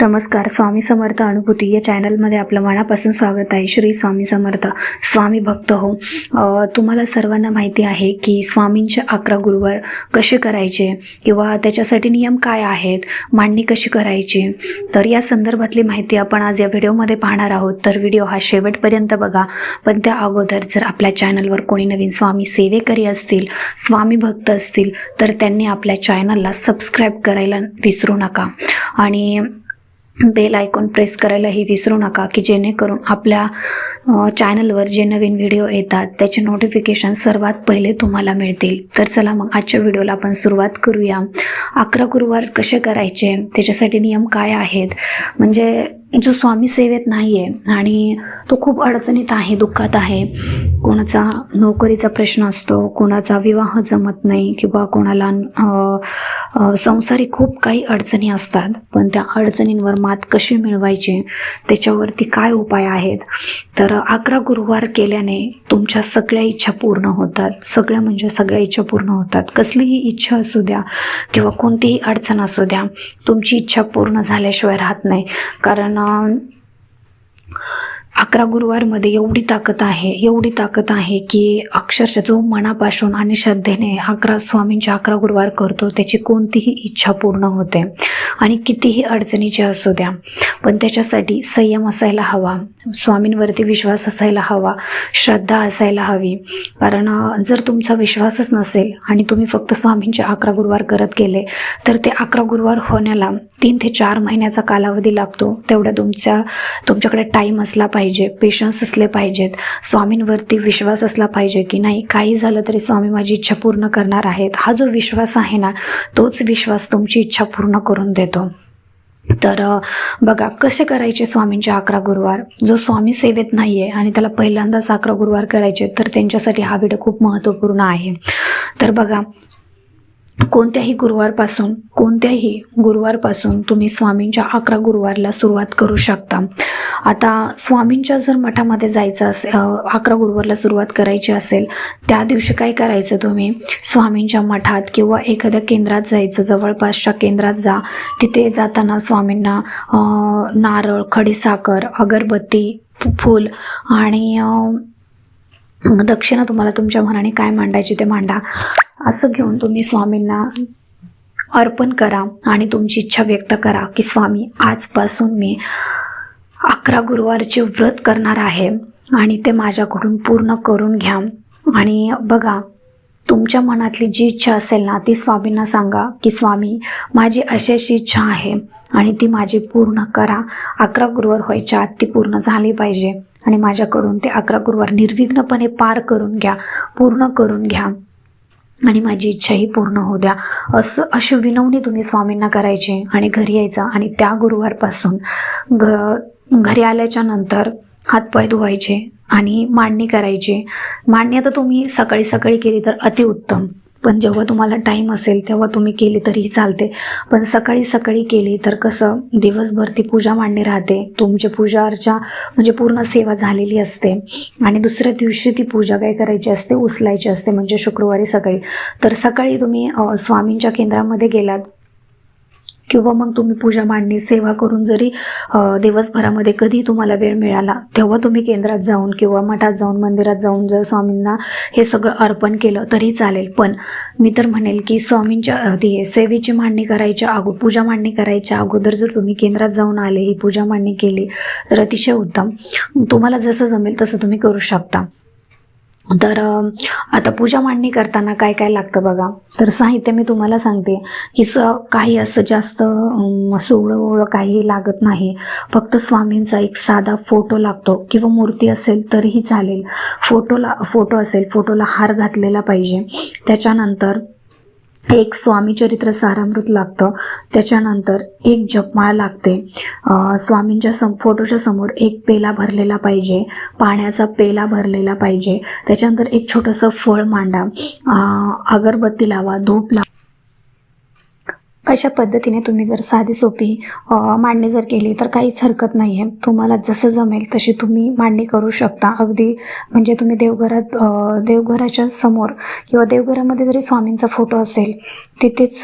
नमस्कार स्वामी समर्थ अनुभूती या चॅनलमध्ये आपलं मनापासून स्वागत आहे. श्री स्वामी समर्थ स्वामी भक्त हो. तुम्हाला सर्वांना माहिती आहे की स्वामींचे अकरा गुरुवार कसे करायचे किंवा त्याच्यासाठी नियम काय आहेत मांडणी कशी करायची? तर या संदर्भातली माहिती आपण आज या व्हिडिओमध्ये पाहणार आहोत. तर व्हिडिओ हा शेवटपर्यंत बघा. पण त्या अगोदर जर आपल्या चॅनलवर कोणी नवीन स्वामी सेवेकरी असतील स्वामी भक्त असतील तर त्यांनी आपल्या चॅनलला सबस्क्राईब करायला विसरू नका. आणि बेल आयकॉन प्रेस करायलाही विसरू नका की जेणेकरून आपल्या चॅनलवर जे नवीन व्हिडिओ येतात त्याचे नोटिफिकेशन सर्वात पहिले तुम्हाला मिळतील. तर चला मग आजच्या व्हिडिओला आपण सुरुवात करूया. अकरा गुरुवार कसे करायचे? त्याच्यासाठी नियम काय आहेत? म्हणजे जो स्वामी सेवेत नाही आहे आणि तो खूप अडचणीत आहे दुःखात आहे. कोणाचा नोकरीचा प्रश्न असतो कोणाचा विवाह जमत नाही किंवा कोणाला संसारी खूप काही अडचणी असतात पण त्या अडचणींवर मात कशी मिळवायची त्याच्यावरती काय उपाय आहेत? तर अकरा गुरुवार केल्याने तुमच्या सगळ्या इच्छा पूर्ण होतात. सगळ्या म्हणजे सगळ्या इच्छा पूर्ण होतात. कसलीही इच्छा असू द्या किंवा कोणतीही अडचण असू द्या तुमची इच्छा पूर्ण झाल्याशिवाय राहत नाही. कारण நான் अकरा गुरुवारमध्ये एवढी ताकद आहे एवढी ताकद आहे की अक्षरशः जो मनापासून आणि श्रद्धेने अकरा स्वामींचे अकरा गुरुवार करतो त्याची कोणतीही इच्छा पूर्ण होते आणि कितीही अडचणीचे असू द्या पण त्याच्यासाठी संयम असायला हवा स्वामींवरती विश्वास असायला हवा श्रद्धा असायला हवी. कारण जर तुमचा विश्वासच नसेल आणि तुम्ही फक्त स्वामींचे अकरा गुरुवार करत गेले तर ते अकरा गुरुवार होण्याला तीन ते चार महिन्याचा कालावधी लागतो. तेवढा तुमच्या तुमच्याकडे टाईम असला पाहिजे. पेशन्स असले पाहिजेत. स्वामींवरती विश्वास असला पाहिजे की नाही काही झालं तरी स्वामी माझी इच्छा पूर्ण करणार आहेत. हा जो विश्वास आहे ना तोच विश्वास तुमची इच्छा पूर्ण करून देतो. तर बघा कसे करायचे स्वामींचे अकरा गुरुवार? जो स्वामी सेवेत नाही आहे आणि त्याला पहिल्यांदाच अकरा गुरुवार करायचे तर त्यांच्यासाठी हा व्हिडिओ खूप महत्त्वपूर्ण आहे. तर बघा कोणत्याही गुरुवारपासून कोणत्याही गुरुवारपासून तुम्ही स्वामींच्या अकरा गुरुवारला सुरुवात करू शकता. आता स्वामींच्या जर मठामध्ये जायचं असेल अकरा गुरुवारला सुरुवात करायची असेल त्या दिवशी काय करायचं तुम्ही? स्वामींच्या मठात किंवा एखाद्या केंद्रात जायचं जवळपासच्या केंद्रात जा. तिथे जाताना स्वामींना नारळ खडीसाखर अगरबत्ती फु- फूल आणि दक्षिणा तुम्हाला तुमच्या मनाने काय मांडायची ते मांडा. असं घेऊन तुम्ही स्वामींना अर्पण करा आणि तुमची इच्छा व्यक्त करा की स्वामी आजपासून मी अकरा गुरुवारचे व्रत करणार आहे आणि ते माझ्याकडून पूर्ण करून घ्या. आणि बघा तुमच्या मनातली जी इच्छा असेल ना ती स्वामींना सांगा की स्वामी माझी अशी अशी इच्छा आहे आणि ती माझी पूर्ण करा. अकरा गुरुवार व्हायच्या आत ती पूर्ण झाली पाहिजे आणि माझ्याकडून ते अकरा गुरुवार निर्विघ्नपणे पार करून घ्या पूर्ण करून घ्या. आणि माझी इच्छाही पूर्ण होऊ द्या. असं अशी विनवणी तुम्ही स्वामींना करायची आणि घरी यायचं आणि त्या गुरुवारपासून घ घरी आल्याच्यानंतर हातपाय धुवायचे आणि मांडणी करायची. मांडणी आता तुम्ही सकाळी सकाळी केली तर अतिउत्तम पण जेव्हा तुम्हाला टाईम असेल तेव्हा तुम्ही केली तरीही चालते. पण सकाळी सकाळी केली तर कसं दिवसभर ती पूजा मांडणी राहते. तुमची पूजा अर्चा म्हणजे पूर्ण सेवा झालेली असते. आणि दुसऱ्या दिवशी ती पूजा काय करायची असते? उचलायची असते म्हणजे शुक्रवारी सकाळी. तर सकाळी तुम्ही स्वामींच्या केंद्रामध्ये गेलात. किंवा मग तुम्ही पूजा मांडणी सेवा करून जरी दिवसभरामध्ये कधी तुम्हाला वेळ मिळाला तेव्हा तुम्ही केंद्रात जाऊन किंवा मठात जाऊन मंदिरात जाऊन जर स्वामींना हे सगळं अर्पण केलं तरी चालेल. पण मी तर म्हणेल की स्वामींच्या ती सेवेची मांडणी करायच्या अगो पूजा मांडणी करायच्या अगोदर जर तुम्ही केंद्रात जाऊन आले ही पूजा मांडणी केली तर अतिशय उत्तम. तुम्हाला जसं जमेल तसं तुम्ही करू शकता. तर आता पूजा मांडणी करताना काय काय लागतं बघा. तर साहित्य मी तुम्हाला सांगते. की स काही असं जास्त अम, सोवळं काही लागत नाही. फक्त स्वामींचा एक साधा फोटो लागतो किंवा मूर्ती असेल तरीही चालेल. फोटोला फोटो असेल फोटोला हार घातलेला पाहिजे. त्याच्यानंतर एक स्वामी चरित्र सारामृत लागतं. त्याच्यानंतर एक जपमाळ लागते. स्वामींच्या सम फोटोच्या समोर एक पेला भरलेला पाहिजे. पाण्याचा पेला भरलेला पाहिजे. त्याच्यानंतर एक छोटंसं फळ मांडा. अगरबत्ती लावा धूप लावा. अशा पद्धतीने तुम्ही जर साधी सोपी मांडणी जर केली तर काहीच हरकत नाही आहे तुम्हाला जसं जमेल तशी तुम्ही मांडणी करू शकता. अगदी म्हणजे तुम्ही देवघरात देवघराच्या समोर किंवा देवघरामध्ये जरी स्वामींचा फोटो असेल तिथेच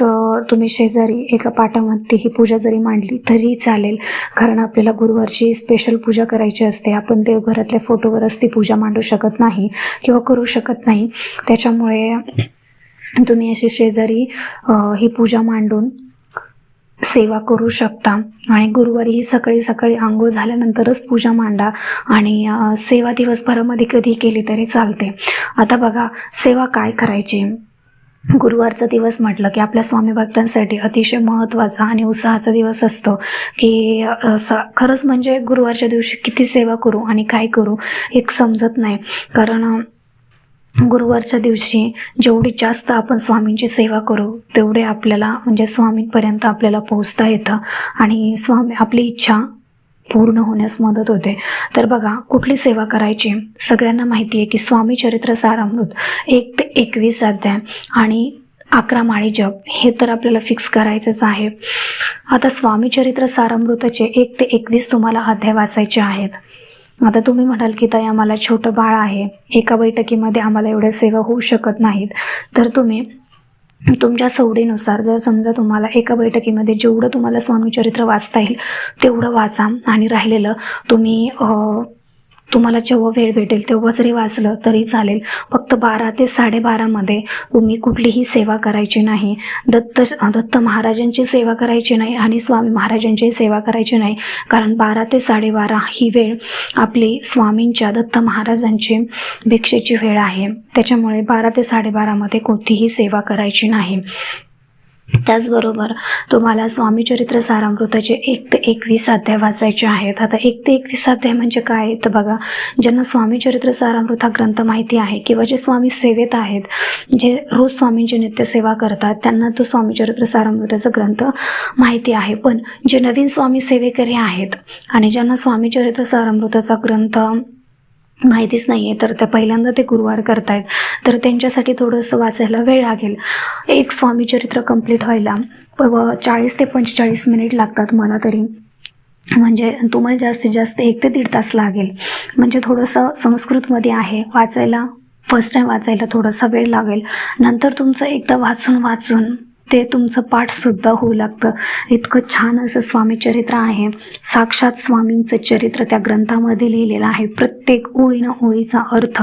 तुम्ही शेजारी एका पाटामध्ये ही पूजा जरी मांडली तरी चालेल. कारण आपल्याला गुरुवारची स्पेशल पूजा करायची असते. आपण देवघरातल्या फोटोवरच ती पूजा मांडू शकत नाही किंवा करू शकत नाही. त्याच्यामुळे तुम्ही अशी शेजारी ही पूजा मांडून सेवा करू शकता. आणि गुरुवारी ही सकाळी सकाळी आंघोळ झाल्यानंतरच पूजा मांडा आणि सेवा दिवसभरामध्ये कधी केली तरी चालते. आता बघा सेवा काय करायची? गुरुवारचा दिवस म्हटलं की आपल्या स्वामी भक्तांसाठी अतिशय महत्त्वाचा आणि उत्साहाचा दिवस असतो की खरंच म्हणजे गुरुवारच्या दिवशी किती सेवा करू आणि काय करू एक समजत नाही. कारण गुरुवारच्या दिवशी जेवढी जास्त आपण स्वामींची सेवा करू तेवढे आपल्याला म्हणजे स्वामींपर्यंत आपल्याला पोहोचता येतं आणि स्वामी आपली इच्छा पूर्ण होण्यास मदत होते. तर बघा कुठली सेवा करायची? सगळ्यांना माहिती आहे की स्वामी चरित्र सारामृत एक ते एकवीस अध्याय आणि अकरा माळी जप हे तर आपल्याला फिक्स करायचंच आहे. आता स्वामी चरित्र सारामृताचे एक ते एकवीस तुम्हाला अध्याय वाचायचे आहेत. आता तुम्ही म्हणाल की ताई आम्हाला छोटं बाळ आहे. एका बैठकीमध्ये आम्हाला एवढ्या सेवा होऊ शकत नाहीत. तर तुम्ही तुमच्या सवडीनुसार जर समजा तुम्हाला एका बैठकीमध्ये जेवढं तुम्हाला स्वामीचरित्र वाचता येईल तेवढं वाचा आणि राहिलेलं तुम्ही तुम्हाला जेव्हा वेळ भेटेल तेव्हा जरी वाचलं तरी चालेल. फक्त बारा ते साडेबारामध्ये तुम्ही कुठलीही सेवा करायची नाही. दत्त दत्त महाराजांची सेवा करायची नाही आणि स्वामी महाराजांची सेवा करायची नाही. कारण बारा ते साडेबारा ही वेळ आपली स्वामींच्या दत्त महाराजांची भिक्षेची वेळ आहे. त्याच्यामुळे बारा ते साडेबारामध्ये कोणतीही सेवा करायची नाही. त्याचबरोबर तुम्हाला स्वामीचरित्र सारामृताचे एक ते एकवीस अध्याय वाचायचे आहेत. आता एक ते एकवीस अध्याय म्हणजे काय? तर बघा ज्यांना स्वामीचरित्र सारामृत हा ग्रंथ माहिती आहे किंवा जे स्वामी सेवेत आहेत जे रोज स्वामींची नित्यसेवा करतात त्यांना तो स्वामीचरित्र सारामृताचा ग्रंथ माहिती आहे. पण जे नवीन स्वामी सेवेकरी आहेत आणि ज्यांना स्वामीचरित्र सारामृताचा ग्रंथ माहितीच नाही आहे तर त्या पहिल्यांदा ते गुरुवार करतायत. तर त्यांच्यासाठी थोडंसं वाचायला वेळ लागेल. एक स्वामीचरित्र कंप्लीट व्हायला व चाळीस ते पंचेचाळीस मिनिट लागतात मला तरी. म्हणजे तुम्हाला जास्तीत जास्त एक ते दीड तास लागेल. म्हणजे थोडंसं संस्कृतमध्ये आहे. वाचायला फर्स्ट टाईम वाचायला थोडासा वेळ लागेल. नंतर तुमचं एकदा वाचून वाचून ते तुमचं पाठसुद्धा होऊ लागतं. इतकं छान असं स्वामी चरित्र आहे. साक्षात स्वामींचं चरित्र त्या ग्रंथामध्ये लिहिलेलं आहे. प्रत्येक ओळीनं ओळीचा अर्थ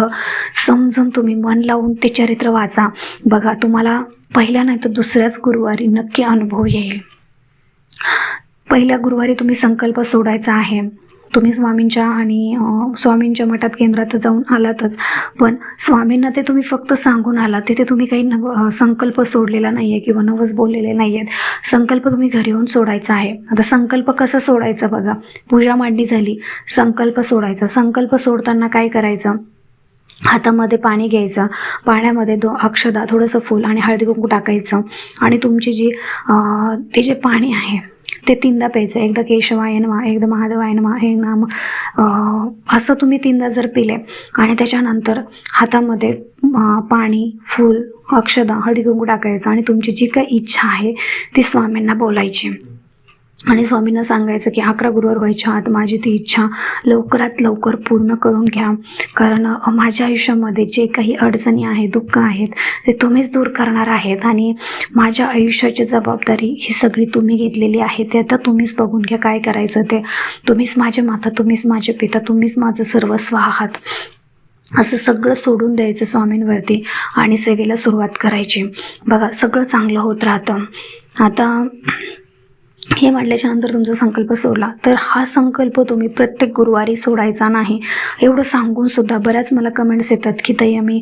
समजून तुम्ही मन लावून ते चरित्र वाचा. बघा तुम्हाला पहिल्या नाही तर दुसऱ्याच गुरुवारी नक्की अनुभव येईल. पहिल्या गुरुवारी तुम्ही संकल्प सोडायचा आहे. तुम्ही स्वामींच्या आणि स्वामींच्या मठात केंद्रात जाऊन आलातच. पण स्वामींना ते तुम्ही फक्त सांगून आलात. तिथे तुम्ही काही नव संकल्प सोडलेला नाही आहे किंवा नवस बोललेले नाही आहेत संकल्प तुम्ही घरी येऊन सोडायचा आहे. आता संकल्प कसा सोडायचा बघा. पूजा मांडणी झाली. संकल्प सोडायचा. संकल्प सोडताना काय करायचं? हातामध्ये पाणी घ्यायचं. पाण्यामध्ये दो अक्षदा थोडंसं फूल आणि हळदी कुंकू टाकायचं. आणि तुमची जी ते जे पाणी आहे ते तीनदा प्यायचं. एकदा केशवाय नमा एकदा महादेवाय नमा हे नाम असं तुम्ही तीनदा जर पिले आणि त्याच्यानंतर हातामध्ये पाणी फूल अक्षदा हळदी कुंकू टाकायचं आणि तुमची जी काही इच्छा आहे ती स्वामींना बोलायची. आणि स्वामींना सांगायचं की अकरा गुरुवार व्हायच्या आत माझी ती इच्छा लवकरात लवकर पूर्ण करून घ्या. कारण माझ्या आयुष्यामध्ये जे काही अडचणी आहेत दुःख आहेत ते तुम्हीच दूर करणार आहेत आणि माझ्या आयुष्याची जबाबदारी ही सगळी तुम्ही घेतलेली आहे. ते आता तुम्हीच बघून घ्या काय करायचं ते. तुम्हीच माझे माता तुम्हीच माझे पिता तुम्हीच माझं सर्वस्व आहात असं सगळं सोडून द्यायचं स्वामींवरती आणि सेवेला सुरुवात करायची. बघा सगळं चांगलं होत राहतं. आता हे म्हटल्याच्यानंतर तुमचा संकल्प सोडला. तर हा संकल्प तुम्ही प्रत्येक गुरुवारी सोडायचा नाही. एवढं सांगून सुद्धा बऱ्याच मला कमेंट्स येतात की ताई आम्ही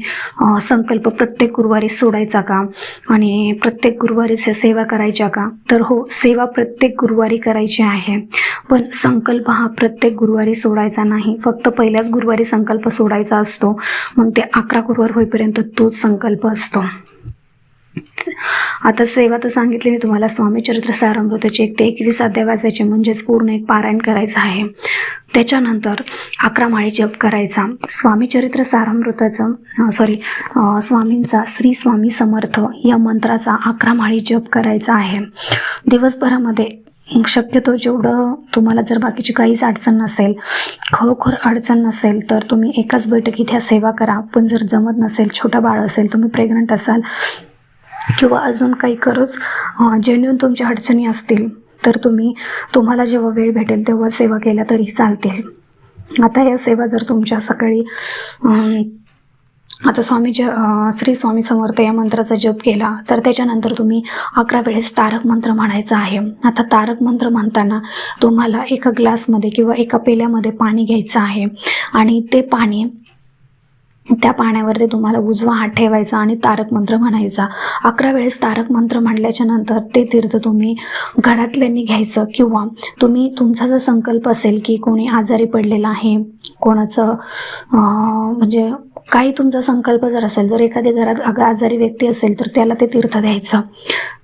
संकल्प प्रत्येक गुरुवारी सोडायचा का? आणि प्रत्येक गुरुवारी से- सेवा करायच्या का? तर हो सेवा प्रत्येक गुरुवारी करायची आहे. पण संकल्प हा प्रत्येक गुरुवारी सोडायचा नाही. फक्त पहिल्याच गुरुवारी संकल्प सोडायचा असतो. मग ते अकरा गुरुवार होईपर्यंत तोच संकल्प असतो. आता सेवा तर सांगितली मी तुम्हाला. स्वामी चरित्र सारामृताचे एक ते एकवीस अध्याय वाचायचे म्हणजेच पूर्ण एक पारायण करायचं आहे. त्याच्यानंतर अकरा माळी जप करायचा. स्वामी चरित्र सारामृताचं सॉरी स्वामींचा श्री स्वामी समर्थ या मंत्राचा अकरा माळी जप करायचा आहे. दिवसभरामध्ये शक्यतो जेवढं तुम्हाला जर बाकीची काहीच अडचण नसेल खरोखर अडचण नसेल तर तुम्ही एकाच बैठकीत ह्या सेवा करा. पण जर जमत नसेल छोटं बाळ असेल तुम्ही प्रेग्नंट असाल किंवा अजून काही खरंच जेन्युन तुमच्या अडचणी असतील तर तुम्ही तुम्हाला जेव्हा वेळ भेटेल तेव्हा सेवा केल्या तरी चालतील. आता या सेवा जर तुमच्या सकाळी आता स्वामी ज श्री स्वामी समर्थ या मंत्राचा जप केला तर त्याच्यानंतर तुम्ही अकरा वेळेस तारक मंत्र म्हणायचा आहे. आता तारक मंत्र म्हणताना तुम्हाला एका ग्लासमध्ये किंवा एका पेल्यामध्ये पाणी घ्यायचं आहे. आणि ते पाणी त्या पाण्यावरती तुम्हाला उजवा हात ठेवायचा आणि तारक मंत्र म्हणायचा. अकरा वेळेस तारक मंत्र म्हणल्याच्या नंतर ते तीर्थ तुम्ही घरातल्यांनी घ्यायचं किंवा तुम्ही तुमचा जर संकल्प असेल की कोणी आजारी पडलेला आहे कोणाचं म्हणजे काही तुमचा संकल्प जर असेल जर एखादी घरात आजारी व्यक्ती असेल तर त्याला ते तीर्थ द्यायचं.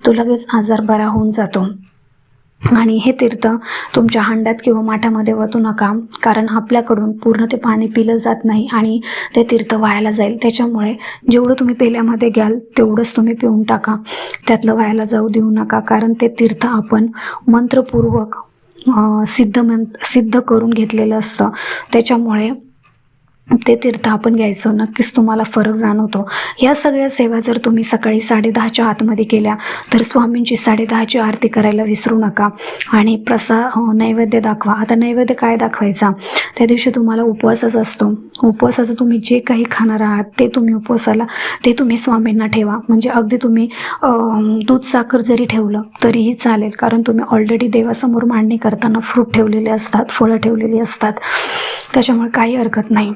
तो लगेच आजार बरा होऊन जातो. आणि हे तीर्थ तुमच्या हांड्यात किंवा माठामध्ये वतू नका कारण आपल्याकडून पूर्ण ते पाणी पिलं जात नाही आणि ते तीर्थ वाहायला जाईल. त्याच्यामुळे जेवढं तुम्ही पेल्यामध्ये घ्याल तेवढंच तुम्ही पिऊन टाका. त्यातलं वाहायला जाऊ देऊ नका कारण ते तीर्थ आपण मंत्रपूर्वक सिद्ध मं सिद्ध करून घेतलेलं असतं. त्याच्यामुळे ते तीर्थ आपण घ्यायचं. नक्कीच तुम्हाला फरक जाणवतो. या सगळ्या सेवा जर तुम्ही सकाळी साडेदहाच्या आतमध्ये केल्या तर स्वामींची साडेदहाची आरती करायला विसरू नका. आणि प्रसा नैवेद्य दाखवा. आता नैवेद्य काय दाखवायचा? त्या दिवशी तुम्हाला उपवासच असतो. उपवासाचं तुम्ही जे काही खाणार आहात ते तुम्ही उपवासाला ते तुम्ही स्वामींना ठेवा. म्हणजे अगदी तुम्ही दूध साखर जरी ठेवलं तरीही चालेल. कारण तुम्ही ऑलरेडी देवासमोर मांडणी करताना फ्रूट ठेवलेले असतात फळं ठेवलेली असतात. त्याच्यामुळे काही हरकत नाही.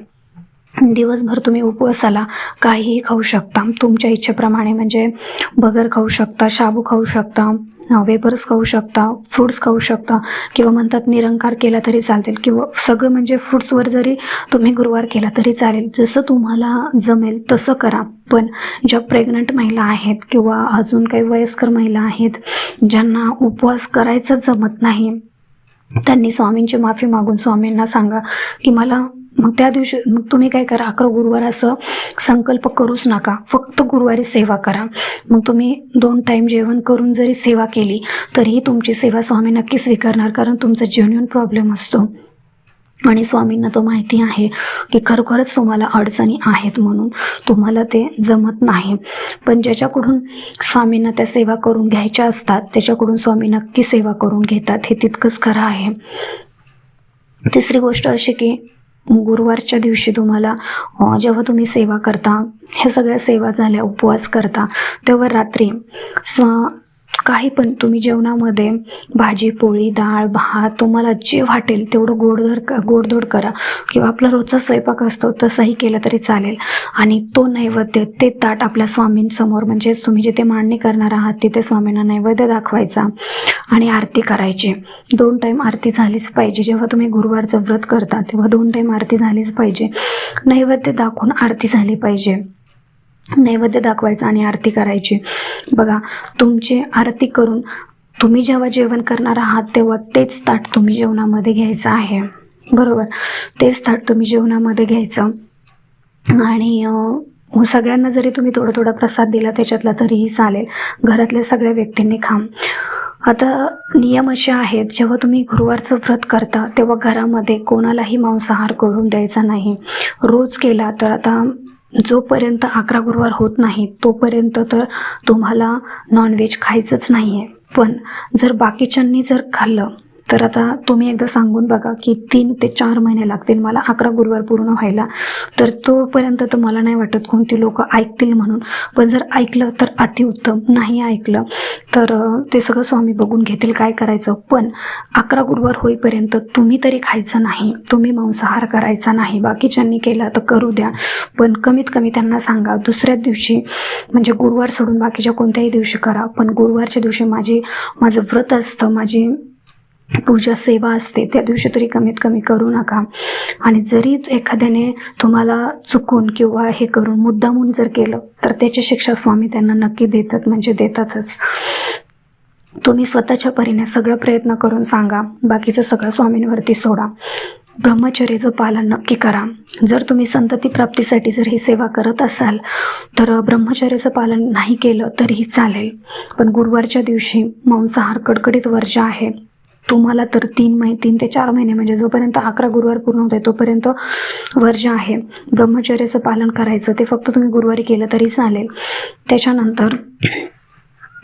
दिवसभर तुम्ही उपवासाला काहीही खाऊ शकता. तुमच्या इच्छेप्रमाणे म्हणजे बगर खाऊ शकता शाबू खाऊ शकता वेपर्स खाऊ शकता फ्रूट्स खाऊ शकता किंवा म्हणतात निरंकार केला तरी चालतील किंवा सगळं म्हणजे फ्रूट्सवर जरी तुम्ही गुरुवार केला तरी चालेल. जसं तुम्हाला जमेल तसं करा. पण ज्या प्रेग्नंट महिला आहेत किंवा अजून काही वयस्कर महिला आहेत ज्यांना उपवास करायचं जमत नाही त्यांनी स्वामींची माफी मागून स्वामींना सांगा की मला मग त्या दिवशी मग तुम्ही काय करा अकरा गुरुवार असं संकल्प करूच नका. फक्त गुरुवारी सेवा करा. मग तुम्ही दोन टाईम जेवण करून जरी सेवा केली तरीही तुमची सेवा स्वामी नक्की स्वीकारणार कारण तुमचा जेन्युन प्रॉब्लेम असतो. आणि स्वामींना तो माहिती आहे की खरोखरच तुम्हाला अडचणी आहेत म्हणून तुम्हाला ते जमत नाही. पण ज्याच्याकडून स्वामींना त्या सेवा करून घ्यायच्या असतात त्याच्याकडून स्वामी नक्की सेवा करून घेतात हे तितकंच खरं आहे. तिसरी गोष्ट अशी की गुरुवारच्या दिवशी तुम्हाला जेव्हा तुम्ही सेवा करता ह्या सगळ्या सेवा झाल्या उपवास करता तेव्हा रात्री स्वा काही पण तुम्ही जेवणामध्ये भाजी पोळी डाळ भात तुम्हाला जे वाटेल तेवढं गोडधोड क गोडधोड करा. किंवा आपला रोजचा स्वयंपाक असतो तसंही केलं तरी चालेल. आणि तो नैवेद्य ते ताट आपल्या स्वामींसमोर म्हणजेच तुम्ही जिथे मांडणी करणार आहात तिथे स्वामींना नैवेद्य दाखवायचा आणि आरती करायची. दोन टाईम आरती झालीच पाहिजे. जेव्हा तुम्ही गुरुवारचं व्रत करता तेव्हा दोन टाईम आरती झालीच पाहिजे. नैवेद्य दाखवून आरती झाली पाहिजे. नैवेद्य दाखवायचा आणि आरती करायची. बघा तुमचे आरती करून तुम्ही जेव्हा जेवण करणार आहात तेव्हा तेच ताट तुम्ही जेवणामध्ये घ्यायचं आहे. बरोबर? तेच ताट तुम्ही जेवणामध्ये घ्यायचं. आणि सगळ्यांना जरी तुम्ही थोडा थोडा प्रसाद दिला त्याच्यातला तरीही चालेल. घरातल्या सगळ्या व्यक्तींनी खा. आता नियम असे आहेत जेव्हा तुम्ही गुरुवारचं व्रत करता तेव्हा घरामध्ये कोणालाही मांसाहार करून द्यायचा नाही. रोज केला तर आता जोपर्यंत अकरा गुरुवार होत नाही तोपर्यंत तर तुम्हाला नॉनव्हेज खायचंच नाही आहे पण जर बाकीच्यांनी जर खाल्लं तर आता तुम्ही एकदा सांगून बघा की तीन ते चार महिने लागतील. मला अकरा गुरुवार पूर्ण व्हायला. तर तोपर्यंत तर मला नाही वाटत कोणती लोक ऐकतील म्हणून. पण जर ऐकलं तर अतिउत्तम. नाही ऐकलं तर ते सगळं स्वामी बघून घेतील काय करायचं. पण अकरा गुरुवार होईपर्यंत तुम्ही तरी खायचं नाही. तुम्ही मांसाहार करायचा नाही. बाकीच्यांनी केला तर करू द्या. पण कमीत कमी त्यांना सांगा दुसऱ्या दिवशी म्हणजे गुरुवार सोडून बाकीच्या कोणत्याही दिवशी करा. पण गुरुवारच्या दिवशी माझी माझं व्रत असतं. माझी पूजा सेवा असते त्या दिवशी तरी कमीत कमी करू नका. आणि जरीच एखाद्याने तुम्हाला चुकून किंवा हे करून मुद्दामून जर केलं तर त्याची शिक्षा स्वामी त्यांना नक्की देतात म्हणजे देतातच. तुम्ही स्वतःच्या परीने सगळं प्रयत्न करून सांगा बाकीचं सगळं स्वामींवरती सोडा. ब्रह्मचर्याचं पालन नक्की करा. जर तुम्ही संतती प्राप्तीसाठी जर ही सेवा करत असाल तर ब्रह्मचर्याचं पालन नाही केलं तरीही चालेल. पण गुरुवारच्या दिवशी मांसाहार कडकडीत वर्ज आहे. तुम्हाला तर तीन महिने तीन ते चार महिने म्हणजे जोपर्यंत अकरा गुरुवार पूर्ण होते तोपर्यंत वर्ज आहे. ब्रह्मचर्याचं पालन करायचं ते फक्त तुम्ही गुरुवारी केलं तरी चालेल. त्याच्यानंतर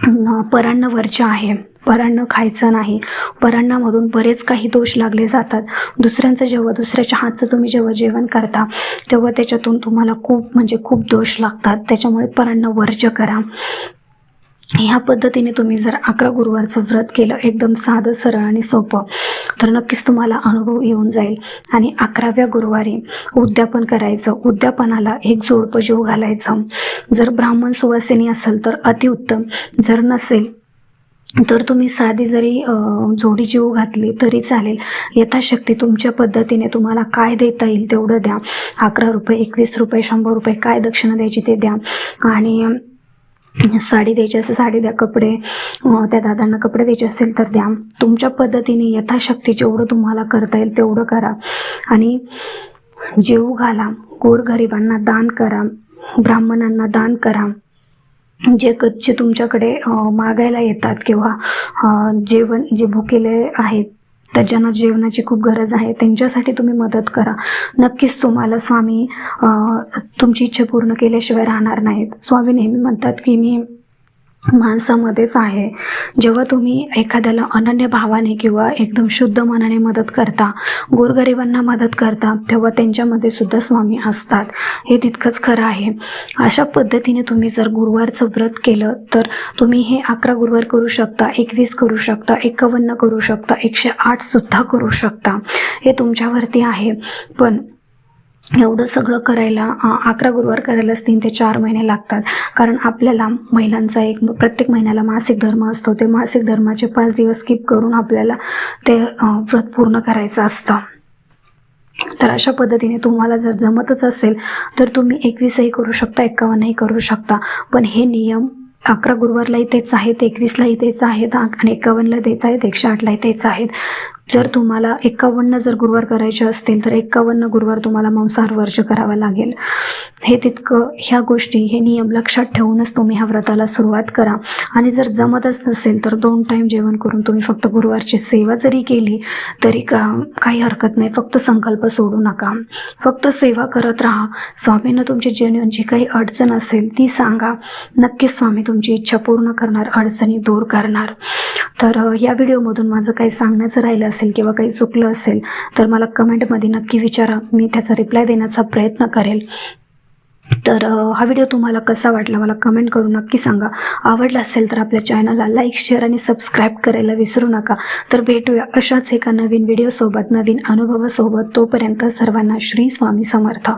परांना परान्न वर्ज आहे. परांना खायचं नाही. परांनामधून बरेच काही दोष लागले जातात. दुसऱ्यांचं जेव्हा दुसऱ्याच्या हातचं तुम्ही जेव्हा जेवण करता तेव्हा त्याच्यातून तुम्हाला खूप म्हणजे खूप दोष लागतात. त्याच्यामुळे परांना वर्ज करा. ह्या पद्धतीने तुम्ही जर अकरा गुरुवारचं व्रत केलं एकदम साधं सरळ आणि सोपं तर नक्कीच तुम्हाला अनुभव येऊन जाईल. आणि अकराव्या गुरुवारी उद्यापन करायचं. उद्यापनाला एक जोडपं जीव घालायचं. जर ब्राह्मण सुवासिनी असेल तर अतिउत्तम. जर नसेल तर तुम्ही साधी जरी जोडी जीव घातली तरी चालेल. यथाशक्ती तुमच्या पद्धतीने तुम्हाला काय देता येईल तेवढं द्या. अकरा रुपये एकवीस रुपये शंभर रुपये काय दक्षिणा द्यायची ते द्या. आणि साडी द्यायची असेल साडी द्या कपडे त्या दादांना कपडे द्यायचे असतील तर द्या. तुमच्या पद्धतीने यथाशक्ती जेवढं तुम्हाला करता येईल तेवढं करा. आणि जेवू घाला गोरगरिबांना दान करा ब्राह्मणांना दान करा. जे कच्चे तुमच्याकडे मागायला येतात किंवा जेवण जे भुकेले आहेत तर ज्यांना जेवणाची खूप गरज आहे त्यांच्यासाठी तुम्ही मदत करा. नक्कीच तुम्हाला स्वामी तुमची इच्छा पूर्ण केल्याशिवाय राहणार नाहीत. स्वामी नेहमी म्हणतात की मी माणसामध्येच आहे. जेव्हा तुम्ही एखाद्याला अनन्य भावाने किंवा एकदम शुद्ध मनाने मदत करता गोरगरिबांना मदत करता तेव्हा त्यांच्यामध्ये सुद्धा स्वामी असतात. हे तितकंच खरं आहे. अशा पद्धतीने तुम्ही जर गुरुवारचं व्रत केलं तर तुम्ही हे अकरा गुरुवार करू शकता एकवीस करू शकता एकावन्न करू शकता एकशे आठसुद्धा करू शकता. हे तुमच्यावरती आहे. पण एवढं सगळं करायला अकरा गुरुवार करायलाच तीन ते चार महिने लागतात. कारण आपल्याला महिलांचा एक प्रत्येक महिन्याला मासिक धर्म असतो. ते मासिक धर्माचे पाच दिवस स्किप करून आपल्याला ते व्रत पूर्ण करायचं असतं. तर अशा पद्धतीने तुम्हाला जर जमतच असेल तर तुम्ही एकवीसही करू शकता एकावन्नही करू शकता. पण हे नियम अकरा गुरुवारलाही तेच आहेत एकवीसलाही तेच आहेत आणि एकावन्नला तेच आहेत एकशे आठलाही तेच आहेत. जर तुम्हाला एकावन्न जर गुरुवार करायचे असतील तर एकावन्न गुरुवार तुम्हाला मांसाहार वर्ज करावा लागेल. हे तितकं ह्या गोष्टी हे नियम लक्षात ठेवूनच तुम्ही ह्या व्रताला सुरुवात करा. आणि जर जमतच नसेल तर दोन टाईम जेवण करून तुम्ही फक्त गुरुवारची सेवा जरी केली तरी का काही हरकत नाही. फक्त संकल्प सोडू नका. फक्त सेवा करत राहा. स्वामीनं तुमची जेन्युन जी काही अडचण असेल ती सांगा. नक्कीच स्वामी तुमची इच्छा पूर्ण करणार अडचणी दूर करणार. तर या व्हिडिओमधून माझं काही सांगण्याचं राहिलं असेल किंवा काही चुकलं असेल तर मला कमेंटमध्ये नक्की विचारा. मी त्याचा रिप्लाय देण्याचा प्रयत्न करेल. तर हा व्हिडिओ तुम्हाला कसा वाटला मला कमेंट करून नक्की सांगा. आवडला असेल तर आपल्या चॅनलला लाईक शेअर आणि सबस्क्राईब करायला विसरू नका. तर भेटूया अशाच एका नवीन व्हिडिओसोबत नवीन अनुभवासोबत. तोपर्यंत सर्वांना श्री स्वामी समर्थ.